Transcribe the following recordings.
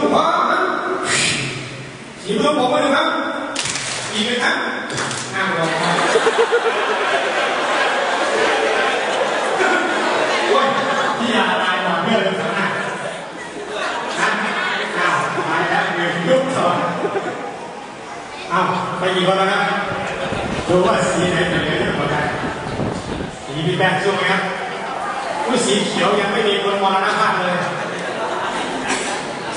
ส้มผมว่าสีส้มผมมาดูครับอีกไหมครับนั่งรอครับโอ้ยพี่อาตายก่อนเพื่อนเลยสักหน้าอ้าวตายแล้วยวยุบสอนอ้าวไปกี่คนแล้วครับดูว่าสีไหนเป็นไหนจะหมดได้สีพี่แป้งช่วงไหมครับอุ้สีเขียวยังไม่มีคนมรณภาพเลย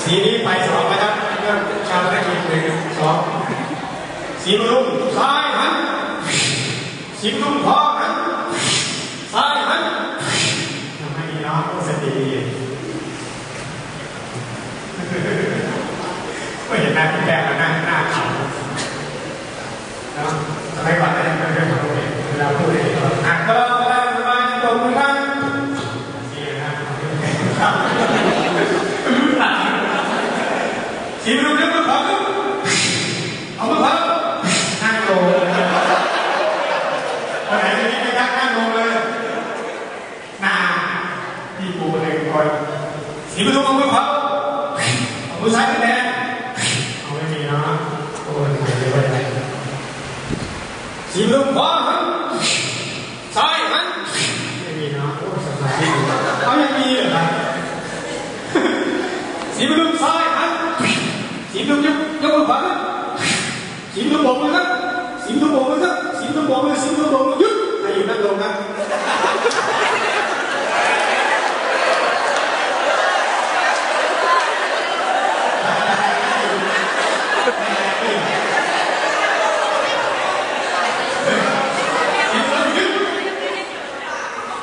สีนี้ไปสองนะครับเรื่องชาวธุรกิจหนึ่งสองสีมรุ่งซ้ายหันสีมรุ่งพอหันซ้ายหันทำให้น้องสติดีไม่เห็นหน้าพี่แป้งแล้วนะหน้าขาวนะสมัยก่อนก็ยังไม่ได้ทำเลยเวลาพูดเลยอะก็สบายสบายตรงกันสีนะครับ สีมันดูเรื่องมันพับเอามาพับนั่งลงเลยคนไหนจะ นี่ไม่ยักนั่งลงเลยนาพี่ปูเลยคอยสีมันดูเอามาพับเอามือซ้ายขึ้นแดงเอาไม่มีเนาะโอ้ยไม่ได้ไว้ไหนสีมันดูขวาหันซ้ายหันไม่มีเนาะโอ้ยสบายเอายังมีเหรอครับ สีมันดูซ้ายหัน สีมยกยกมือขวาครับสีมโบกมือครับสีมโบกมือครับสีมโบกมือสีมโบกมือหยุดให้อยู่นั่งลงครับ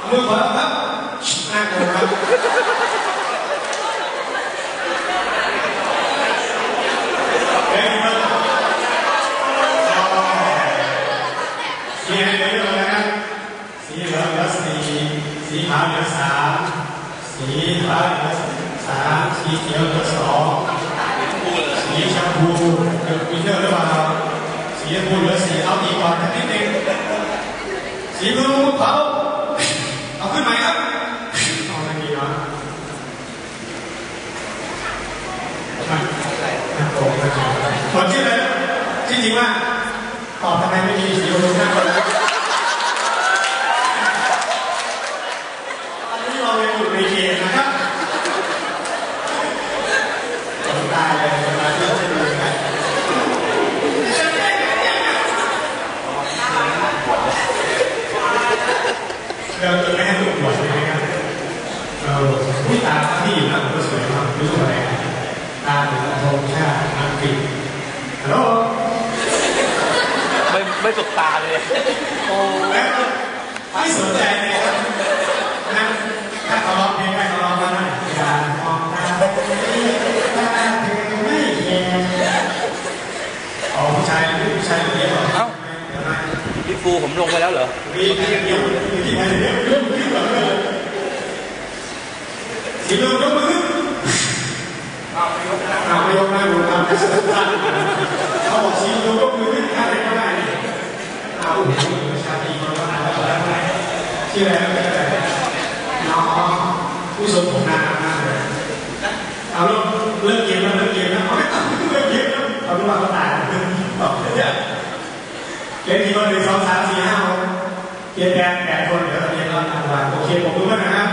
มือขวาครับนั่งลงครับ สีเหลืองเหลือนะครับสีเหลืองเหลือ สี่สีขาวเหลือสามสีฟ้าเหลือสามสีเขียวเหลือสองสีชมพูเกิดปีเตอร์หรือเปล่าสีชมพูเหลือสี่เอาอีกก่อนนิดนึงสีบลูเผาเอาขึ้นไหมครับเอาไม่มีนะหมดชื่อเลยที่จริงว่าตอบทำไมไม่มีสีบลูหน้าคนเลยตอนนี้เรายังอยู่ในเกมนะครับตายเลยเวลาที่จะดูนะ เราจะแม่ให้ลูกบวชเลยนะครับเออผู้ตาที่อยู่หน้าผมก็สวยมากรู้สึกอะไรตาถึงธงชาติอังกฤษฮัลโหลไม่ไม่ตกตาเลยโอ้ไม่สนใจเลยครับ รูผมลงไปแล้วเหรอมีที่เดียวมีที่ไหนเดียวสีลงยกมือเอาไปยกนะเอาไปยกนะดูตามเขาบอกสีลงยกมือขึ้นข้างไหนก็ได้เอาผู้ชายอีกคนก็ได้ชื่ออะไรน้องผู้สมผ เขียนี้ก็หนึ่งสองสามสี่ห้าหกเกมแดงแปดคนเดี๋ยวเราเรียนรอบทางวันโอเคผมรู้แล้วนะครับ